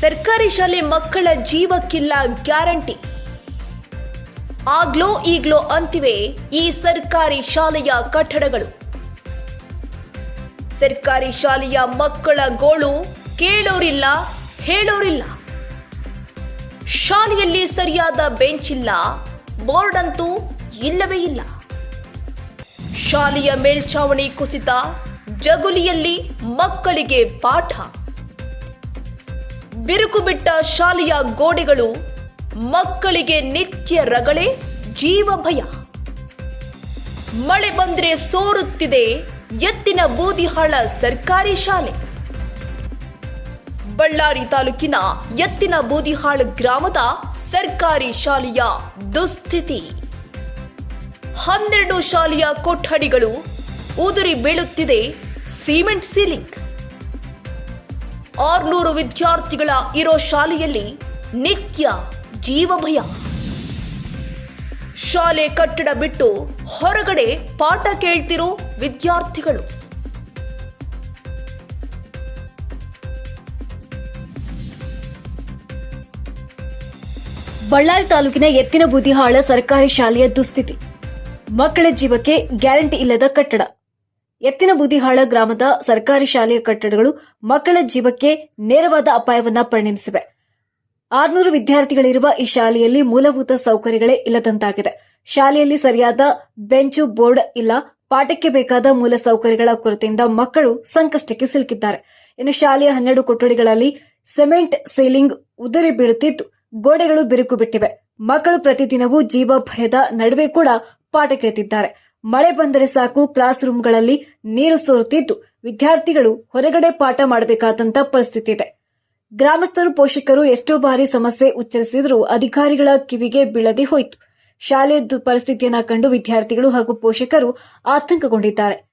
ಸರ್ಕಾರಿ ಶಾಲೆ ಮಕ್ಕಳ ಜೀವಕ್ಕಿಲ್ಲ ಗ್ಯಾರಂಟಿ. ಆಗ್ಲೋ ಈಗ್ಲೋ ಅಂತಿವೆ ಈ ಸರ್ಕಾರಿ ಶಾಲೆಯ ಕಟ್ಟಡಗಳು. ಸರ್ಕಾರಿ ಶಾಲೆಯ ಮಕ್ಕಳ ಗೋಳು ಕೇಳೋರಿಲ್ಲ, ಹೇಳೋರಿಲ್ಲ. ಶಾಲೆಯಲ್ಲಿ ಸರಿಯಾದ ಬೆಂಚ್ ಇಲ್ಲ, ಬೋರ್ಡ್ ಅಂತೂ ಇಲ್ಲವೇ ಇಲ್ಲ. ಶಾಲೆಯ ಮೇಲ್ಛಾವಣಿ ಕುಸಿತ ಜಗುಲಿಯಲ್ಲಿ ಮಕ್ಕಳಿಗೆ ಪಾಠ. ಬಿರುಕು ಬಿಟ್ಟ ಶಾಲೆಯ ಗೋಡೆಗಳು, ಮಕ್ಕಳಿಗೆ ನಿತ್ಯ ರಗಳೆ, ಜೀವ ಭಯ. ಮಳೆ ಬಂದ್ರೆ ಸೋರುತ್ತಿದೆ ಎತ್ತಿನ ಬೂದಿಹಾಳ ಸರ್ಕಾರಿ ಶಾಲೆ. ಬಳ್ಳಾರಿ ತಾಲೂಕಿನ ಎತ್ತಿನ ಬೂದಿಹಾಳ ಗ್ರಾಮದ ಸರ್ಕಾರಿ ಶಾಲೆಯ ದುಸ್ಥಿತಿ. ಹನ್ನೆರಡು ಶಾಲೆಯ ಕೊಠಡಿಗಳು ಉದುರಿ ಬೀಳುತ್ತಿದೆ ಸಿಮೆಂಟ್ ಸೀಲಿಂಗ್. ಆರ್ನೂರು ವಿದ್ಯಾರ್ಥಿಗಳ ಇರೋ ಶಾಲೆಯಲ್ಲಿ ನಿತ್ಯ ಜೀವ ಭಯ ಶಾಲೆ ಕಟ್ಟಡ ಬಿಟ್ಟು ಹೊರಗಡೆ ಪಾಠ ಕೇಳ್ತಿರೋ ವಿದ್ಯಾರ್ಥಿಗಳು. ಬಳ್ಳಾರಿ ತಾಲೂಕಿನ ಎತ್ತಿನ ಬುದಿಹಾಳ ಸರ್ಕಾರಿ ಶಾಲೆಯ ದುಸ್ಥಿತಿ. ಮಕ್ಕಳ ಜೀವಕ್ಕೆ ಗ್ಯಾರಂಟಿ ಇಲ್ಲದ ಕಟ್ಟಡ. ಎತ್ತಿನ ಬುದಿಹಾಳ ಗ್ರಾಮದ ಸರ್ಕಾರಿ ಶಾಲೆಯ ಕಟ್ಟಡಗಳು ಮಕ್ಕಳ ಜೀವಕ್ಕೆ ನೇರವಾದ ಅಪಾಯವನ್ನ ಪರಿಣಮಿಸಿವೆ. ಆರ್ನೂರು ವಿದ್ಯಾರ್ಥಿಗಳಿರುವ ಈ ಶಾಲೆಯಲ್ಲಿ ಮೂಲಭೂತ ಸೌಕರ್ಯಗಳೇ ಇಲ್ಲದಂತಾಗಿದೆ. ಶಾಲೆಯಲ್ಲಿ ಸರಿಯಾದ ಬೆಂಚು, ಬೋರ್ಡ್ ಇಲ್ಲ. ಪಾಠಕ್ಕೆ ಬೇಕಾದ ಮೂಲ ಸೌಕರ್ಯಗಳ ಕೊರತೆಯಿಂದ ಮಕ್ಕಳು ಸಂಕಷ್ಟಕ್ಕೆ ಸಿಲುಕಿದ್ದಾರೆ. ಇನ್ನು ಶಾಲೆಯ ಹನ್ನೆರಡು ಕೊಠಡಿಗಳಲ್ಲಿ ಸಿಮೆಂಟ್, ಸೀಲಿಂಗ್, ಉದುರಿ ಬೀಳುತ್ತಿದ್ದು, ಗೋಡೆಗಳು ಬಿರುಕು ಬಿಟ್ಟಿವೆ. ಮಕ್ಕಳು ಪ್ರತಿದಿನವೂ ಜೀವ ಭಯದ ನಡುವೆ ಕೂಡ ಪಾಠ ಕೇಳ್ತಿದ್ದಾರೆ. ಮಳೆ ಬಂದರೆ ಸಾಕು ಕ್ಲಾಸ್ ರೂಮ್ಗಳಲ್ಲಿ ನೀರು ಸೋರುತ್ತಿದ್ದು ವಿದ್ಯಾರ್ಥಿಗಳು ಹೊರಗಡೆ ಪಾಠ ಮಾಡಬೇಕಾದಂತ ಪರಿಸ್ಥಿತಿ ಇದೆ. ಗ್ರಾಮಸ್ಥರು, ಪೋಷಕರು ಎಷ್ಟೋ ಬಾರಿ ಸಮಸ್ಯೆ ಉಚ್ಚರಿಸಿದರೂ ಅಧಿಕಾರಿಗಳ ಕಿವಿಗೆ ಬೀಳದೆ ಹೋಯಿತು. ಶಾಲೆಯ ದು- ಪರಿಸ್ಥಿತಿಯನ್ನ ಕಂಡು ವಿದ್ಯಾರ್ಥಿಗಳು ಹಾಗೂ ಪೋಷಕರು ಆತಂಕಗೊಂಡಿದ್ದಾರೆ.